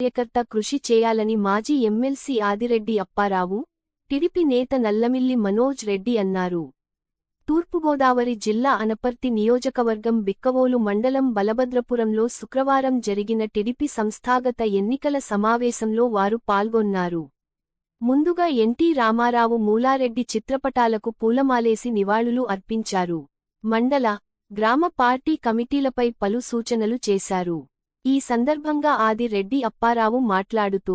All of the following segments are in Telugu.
కార్యకర్త కృషి చేయాలని మాజీ ఎమ్మెల్సీ ఆదిరెడ్డి అప్పారావు టిడిపి నేత నల్లమిల్లి మనోజ్ రెడ్డి అన్నారు. తూర్పుగోదావరి జిల్లా అనపర్తి నియోజకవర్గం బిక్కవోలు మండలం బలభద్రపురంలో శుక్రవారం జరిగిన టిడిపి సంస్థాగత ఎన్నికల సమావేశంలో వారు పాల్గొన్నారు. ముందుగా ఎన్టీ రామారావు మూలారెడ్డి చిత్రపటాలకు పూలమాలేసి నివాళులు అర్పించారు. మండల గ్రామ పార్టీ కమిటీలపై పలు సూచనలు చేశారు. ఈ సందర్భంగా ఆది రెడ్డి అప్పారావు మాట్లాడుతూ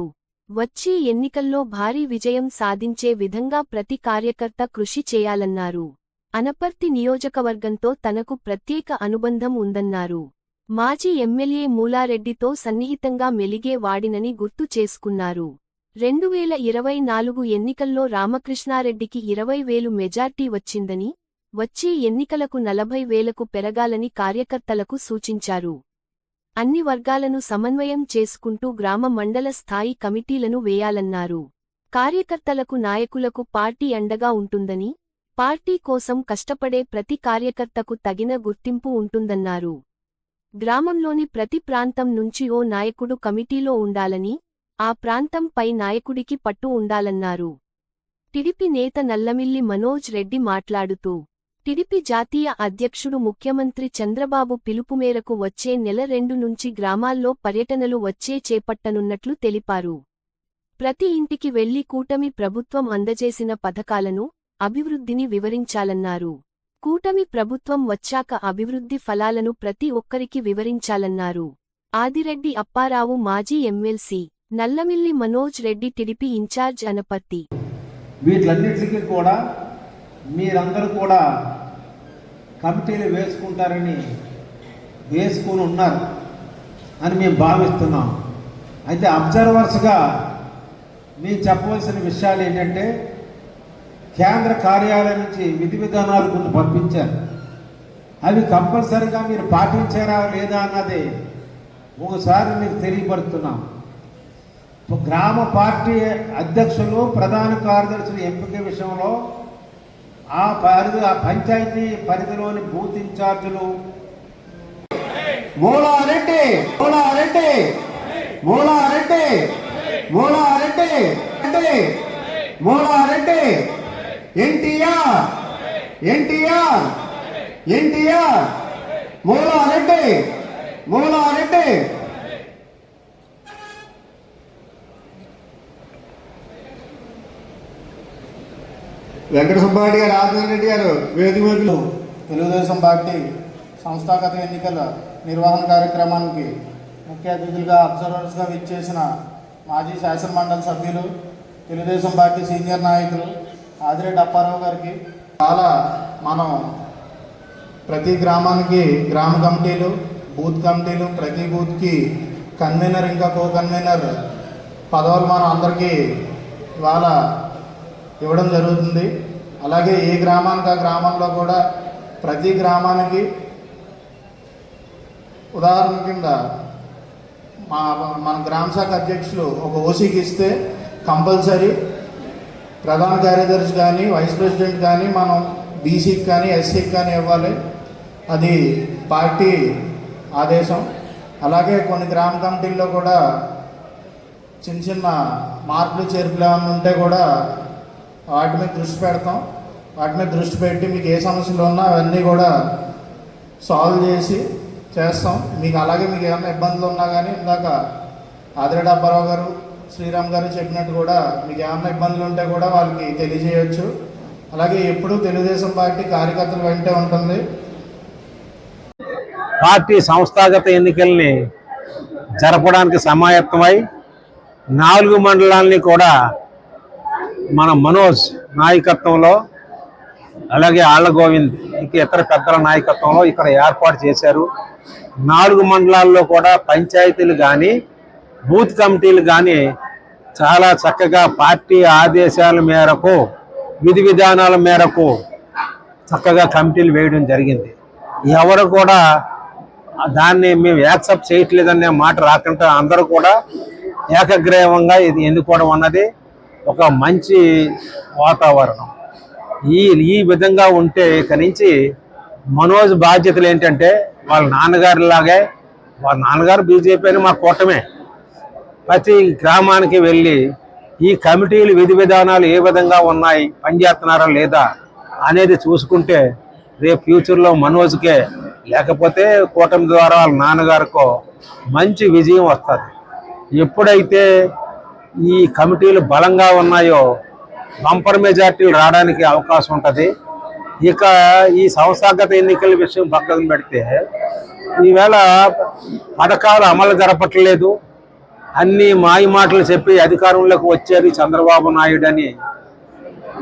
వచ్చే ఎన్నికల్లో భారీ విజయం సాధించే విధంగా ప్రతి కార్యకర్త కృషి చేయాలన్నారు. అనపర్తి నియోజకవర్గంతో తనకు ప్రత్యేక అనుబంధం ఉందన్నారు. మాజీ ఎమ్మెల్యే మూలారెడ్డితో సన్నిహితంగా మెలిగే వాడినని గుర్తు చేసుకున్నారు. రెండువేల ఇరవై నాలుగు ఎన్నికల్లో రామకృష్ణారెడ్డికి ఇరవై వేలు మెజార్టీ వచ్చిందని వచ్చే ఎన్నికలకు నలభై వేలకు పెరగాలని కార్యకర్తలకు సూచించారు. అన్ని వర్గాలను సమన్వయం చేసుకుంటూ గ్రామ మండల స్థాయి కమిటీలను వేయాలన్నారు. కార్యకర్తలకు నాయకులకు పార్టీ అండగా ఉంటుందని పార్టీ కోసం కష్టపడే ప్రతి కార్యకర్తకు తగిన గుర్తింపు ఉంటుందన్నారు. గ్రామంలోని ప్రతి ప్రాంతం నుంచి ఓ నాయకుడు కమిటీలో ఉండాలని ఆ ప్రాంతంపై నాయకుడికి పట్టు ఉండాలన్నారు. టిడిపి నేత నల్లమిల్లి మనోజ్ రెడ్డి మాట్లాడుతూ టిడిపి జాతీయ అధ్యక్షుడు ముఖ్యమంత్రి చంద్రబాబు పిలుపు మేరకు వచ్చే నెల రెండు నుంచి గ్రామాల్లో పర్యటనలు వచ్చే చేపట్టనున్నట్లు తెలిపారు. ప్రతి ఇంటికి వెళ్ళి కూటమి ప్రభుత్వం అందజేసిన పథకాలను అభివృద్ధిని వివరించాలన్నారు. కూటమి ప్రభుత్వం వచ్చాక అభివృద్ధి ఫలాలను ప్రతి ఒక్కరికి వివరించాలన్నారు. ఆదిరెడ్డి అప్పారావు మాజీ MLC Nallamilli Manoj Reddy TDP incharge Anaparthi. వీటిలన్నిటికీ కూడా మీరందరూ కూడా కమిటీలు వేసుకుంటారని వేసుకుని ఉన్నారు అని మేము భావిస్తున్నాం. అయితే అబ్జర్వర్స్గా మేము చెప్పవలసిన విషయాలు ఏంటంటే కేంద్ర కార్యాలయం నుంచి విధి విధానాలు కొన్ని పంపించారు. అవి కంపల్సరిగా మీరు పాటించారా లేదా అన్నది ఒకసారి మీకు తెలియపడుతున్నాం గ్రామ పార్టీ అధ్యక్షులు ప్రధాన కార్యదర్శుల ఎంపిక విషయంలో ఆ పరిధి ఆ పంచాయతీ పరిధిలోని బూత్ ఇన్ఛార్జీలు. మూలారెడ్డి మూలారెడ్డి మూలారెడ్డి మూలారెడ్డి రెడ్డి మూలారెడ్డి ఎన్టీఆర్ ఎన్టీఆర్ ఎన్టీఆర్ మూలారెడ్డి మూలారెడ్డి. వెంకట సుబ్బారెడ్డి గారు ఆదినారాయణ రెడ్డి గారు వేదిక వైపులు తెలుగుదేశం పార్టీ సంస్థాగత ఎన్నికల నిర్వహణ కార్యక్రమానికి ముఖ్య అతిథులుగా అబ్జర్వర్స్గా విచ్చేసిన మాజీ శాసనమండలి సభ్యులు తెలుగుదేశం పార్టీ సీనియర్ నాయకులు ఆదిరెడ్డి అప్పారావు గారికి. చాలా మనం ప్రతి గ్రామానికి గ్రామ కమిటీలు బూత్ కమిటీలు ప్రతి బూత్కి కన్వీనర్ ఇంకా కో కన్వీనర్ పదవులు మనం అందరికీ ఇవాళ ఇవ్వడం జరుగుతుంది. అలాగే ఏ గ్రామానికి ఆ గ్రామంలో కూడా ప్రతి గ్రామానికి ఉదాహరణ కింద మా మన గ్రామ శాఖ అధ్యక్షులు ఒక ఓసీకి ఇస్తే కంపల్సరీ ప్రధాన కార్యదర్శి కానీ వైస్ ప్రెసిడెంట్ కానీ మనం బీసీకి కానీ ఎస్సీకి కానీ ఇవ్వాలి. అది పార్టీ ఆదేశం. అలాగే కొన్ని గ్రామ కమిటీల్లో కూడా చిన్న చిన్న మార్పులు చేర్పులు ఏమైనా ఉంటే కూడా వాటి మీద దృష్టి పెడతాం. వాటి మీద దృష్టి పెట్టి మీకు ఏ సమస్యలు ఉన్నా అవన్నీ కూడా సాల్వ్ చేసి చేస్తాం. మీకు అలాగే మీకు ఏమైనా ఇబ్బందులు ఉన్నా కానీ ఇందాక ఆదిరెడ్డి అప్పారావు గారు శ్రీరామ్ గారు చెప్పినట్టు కూడా మీకు ఏమైనా ఇబ్బందులు ఉంటే కూడా వాళ్ళకి తెలియజేయచ్చు. అలాగే ఎప్పుడూ తెలుగుదేశం పార్టీ కార్యకర్తలు వెంటే ఉంటుంది. పార్టీ సంస్థాగత ఎన్నికల్ని జరపడానికి సమాయత్తమై నాలుగు మండలాల్ని కూడా మన మనోజ్ నాయకత్వంలో అలాగే ఆళ్ళ గోవింద్ ఇతర పెద్దల నాయకత్వంలో ఇక్కడ ఏర్పాటు చేశారు. నాలుగు మండలాల్లో కూడా పంచాయతీలు కానీ బూత్ కమిటీలు కానీ చాలా చక్కగా పార్టీ ఆదేశాల మేరకు విధి విధానాల మేరకు చక్కగా కమిటీలు వేయడం జరిగింది. ఎవరు కూడా దాన్ని మేము యాక్సెప్ట్ చేయట్లేదనే మాట రాకుండా అందరూ కూడా ఏకగ్రీవంగా ఇది ఎన్నుకోవడం అన్నది ఒక మంచి వాతావరణం. ఈ ఈ విధంగా ఉంటే ఇక నుంచి మనోజ్ బాధ్యతలు ఏంటంటే వాళ్ళ నాన్నగారిలాగే వాళ్ళ నాన్నగారు బీజేపీ అని మా కూటమే. ప్రతి గ్రామానికి వెళ్ళి ఈ కమిటీలు విధి విధానాలు ఏ విధంగా ఉన్నాయి పనిచేస్తున్నారా లేదా అనేది చూసుకుంటే రేపు ఫ్యూచర్లో మనోజ్కే లేకపోతే కూటమి ద్వారా వాళ్ళ నాన్నగారికో మంచి విజయం వస్తుంది. ఎప్పుడైతే ఈ కమిటీలు బలంగా ఉన్నాయో బంపర్ మెజార్టీలు రావడానికి అవకాశం ఉంటుంది. ఇక ఈ సంస్థాగత ఎన్నికల విషయం పక్కన పెడితే ఈవేళ పథకాలు అమలు జరపట్లేదు. అన్ని మాయ మాటలు చెప్పి అధికారంలోకి వచ్చేది చంద్రబాబు నాయుడు అని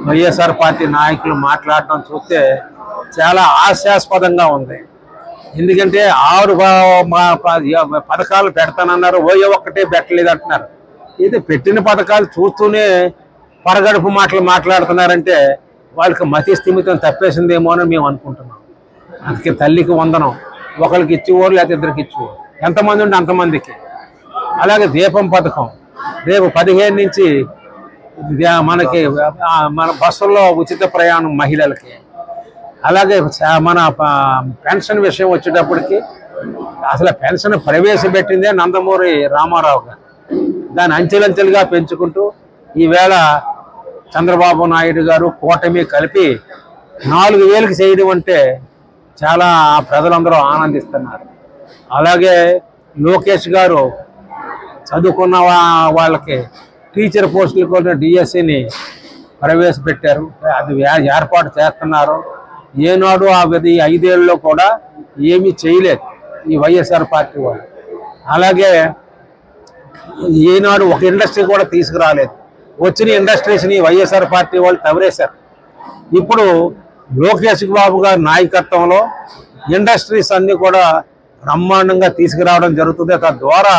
వైఎస్ఆర్ పార్టీ నాయకులు మాట్లాడటం చూస్తే చాలా హాస్యాస్పదంగా ఉంది. ఎందుకంటే ఆరు మా- ప- పథకాలు పెడతానన్నారు ఓయో ఒక్కటే పెట్టలేదు అంటున్నారు. ఇది పెట్టిన పథకాలు చూస్తూనే పరగడుపు మాటలు మాట్లాడుతున్నారంటే వాళ్ళకి మతి స్థిమితం తప్పేసిందేమో అని మేము అనుకుంటున్నాం. అందుకే తల్లికి వందనం ఒకరికి ఇచ్చేవారు లేకపోతే ఇద్దరికి ఇచ్చేవారు. ఎంతమంది ఉంటే అంతమందికి. అలాగే దీపం పథకం. రేపు పదిహేను నుంచి మనకి మన బస్సుల్లో ఉచిత ప్రయాణం మహిళలకి. అలాగే మన పెన్షన్ విషయం వచ్చేటప్పటికి అసలు పెన్షన్ ప్రవేశపెట్టిందే నందమూరి రామారావు గారు. దాన్ని అంచెలంచెలుగా పెంచుకుంటూ ఈవేళ చంద్రబాబు నాయుడు గారు కూటమి కలిపి నాలుగు వేలకు చేయడం అంటే చాలా ప్రజలందరూ ఆనందిస్తున్నారు. అలాగే లోకేష్ గారు చదువుకున్న వాళ్ళకి టీచర్ పోస్టులు కోసం డిఎస్సిని ప్రవేశపెట్టారు. అది ఏర్పాటు చేస్తున్నారు. ఏనాడు ఆ విధి ఐదేళ్ళలో కూడా ఏమీ చేయలేదు ఈ వైఎస్ఆర్ పార్టీ వాళ్ళు. అలాగే ఏనాడు ఒక ఇండస్ట్రీ కూడా తీసుకురాలేదు. వచ్చిన ఇండస్ట్రీస్ని వైఎస్ఆర్ పార్టీ వాళ్ళు తవరేశారు ఇప్పుడు లోకేష్ బాబు గారి నాయకత్వంలో ఇండస్ట్రీస్ అన్నీ కూడా బ్రహ్మాండంగా తీసుకురావడం జరుగుతుంది. తద్వారా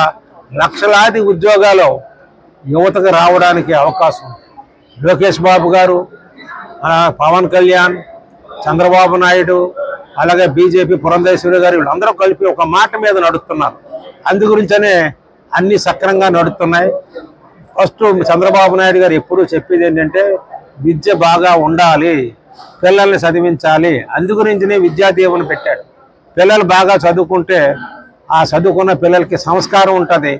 లక్షలాది ఉద్యోగాలు యువతకు రావడానికి అవకాశం ఉంది. లోకేష్ బాబు గారు పవన్ కళ్యాణ్ చంద్రబాబు నాయుడు అలాగే బీజేపీ పురంధేశ్వరి గారు వీళ్ళందరూ కలిపి ఒక మాట మీద నడుస్తున్నారు అందు గురించనే అన్ని సక్రంగా నడుస్తున్నాయి. ఫస్ట్ చంద్రబాబు నాయుడు గారు ఎప్పుడూ చెప్పేది ఏంటంటే విద్య బాగా ఉండాలి పిల్లల్ని చదివించాలి. అందు గురించినే విద్యా దీవెన పెట్టాడు. పిల్లలు బాగా చదువుకుంటే ఆ చదువుకున్న పిల్లలకి సంస్కారం ఉంటుంది.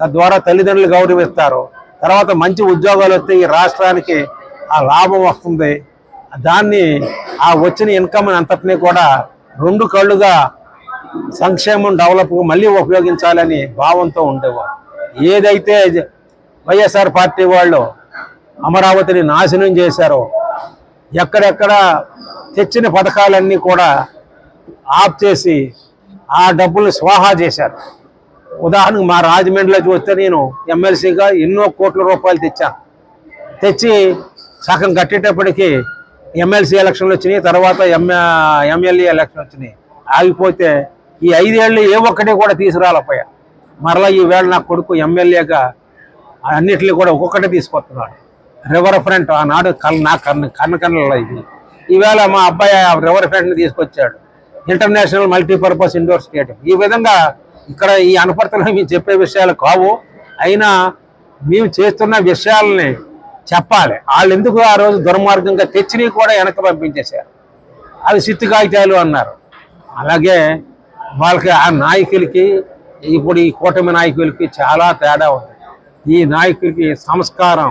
తద్వారా తల్లిదండ్రులు గౌరవిస్తారు. తర్వాత మంచి ఉద్యోగాలు వస్తే ఈ రాష్ట్రానికి ఆ లాభం వస్తుంది. దాన్ని ఆ వచ్చిన ఇన్కమ్ అంతటినీ కూడా రెండు కళ్ళుగా సంక్షేమం డెవలప్ మళ్ళీ ఉపయోగించాలని భావంతో ఉండేవారు. ఏదైతే వైఎస్ఆర్ పార్టీ వాళ్ళు అమరావతిని నాశనం చేశారో. ఎక్కడెక్కడ తెచ్చిన పథకాలన్నీ కూడా ఆఫ్ చేసి ఆ డబ్బులు స్వాహా చేశారు. ఉదాహరణకు మా రాజమండ్రిలో చూస్తే నేను ఎమ్మెల్సీగా ఎన్నో కోట్ల రూపాయలు తెచ్చాను తెచ్చి సగం కట్టేటప్పటికి ఎమ్మెల్సీ ఎలక్షన్లు వచ్చినాయి తర్వాత ఎంఏ ఎమ్మెల్యే ఎలక్షన్ వచ్చినాయి. ఆగిపోతే ఈ ఐదేళ్ళు ఏ ఒక్కటి కూడా తీసుకురాలపోయా మరలా ఈ వేళ నా కొడుకు ఎమ్మెల్యేగా అన్నిటిని కూడా ఒక్కొక్కటి తీసుకొస్తున్నాడు. రివర్ ఫ్రంట్ ఆనాడు కళ్ళ నా కన్ను కన్ను కన్నుల ఇది. ఈవేళ మా అబ్బాయి ఆ రివర్ ఫ్రంట్ని తీసుకొచ్చాడు. ఇంటర్నేషనల్ మల్టీపర్పస్ ఇండోర్ స్టేడియం ఈ విధంగా ఇక్కడ ఈ అనపర్తలో మేము చెప్పే విషయాలు కావు. అయినా మేము చేస్తున్న విషయాలని చెప్పాలి. వాళ్ళు ఎందుకు ఆ రోజు దుర్మార్గంగా తెచ్చినవి కూడా వెనక్కి పంపించేశారు. అవి సిత్తు కాగితాలు అన్నారు. అలాగే వాళ్ళకి ఆ నాయకులకి ఇప్పుడు ఈ కూటమి నాయకులకి చాలా తేడా ఉంది. ఈ నాయకుడికి సంస్కారం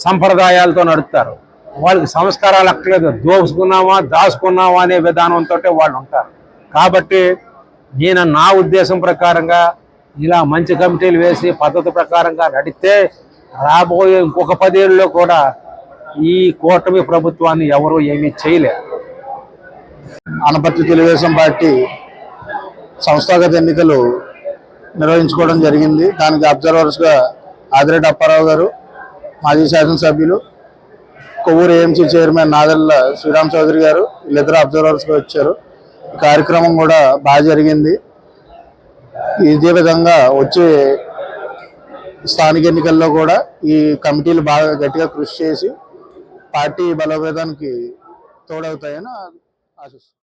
సంప్రదాయాలతో నడుపుతారు. వాళ్ళకి సంస్కారాలు అక్కర్లేదు. దోసుకున్నామా దాచుకున్నామా అనే విధానంతో వాళ్ళు ఉంటారు. కాబట్టి నేను నా ఉద్దేశం ప్రకారంగా ఇలా మంచి కమిటీలు వేసి పద్ధతి ప్రకారంగా నడిస్తే రాబోయే ఇంకొక పదేళ్ళలో కూడా ఈ కూటమి ప్రభుత్వాన్ని ఎవరు ఏమీ చేయలేరు. అనపర్తి తెలుగుదేశం పార్టీ సంస్థాగత ఎన్నికలు నిర్వహించుకోవడం జరిగింది. దానికి అబ్జర్వర్స్గా ఆదిరెడ్డి అప్పారావు గారు మాజీ శాసనసభ్యులు కొవ్వూరు ఏఎంసీ చైర్మన్ నాదల్ల శ్రీరామ్ చౌదరి గారు వీళ్ళిద్దరు అబ్జర్వర్స్గా వచ్చారు. కార్యక్రమం కూడా బాగా జరిగింది. ఇదే విధంగా వచ్చే స్థానిక ఎన్నికల్లో కూడా ఈ కమిటీలు బాగా గట్టిగా కృషి చేసి పార్టీ బలోపేతానికి తోడవుతాయని ఆశిస్తున్నాను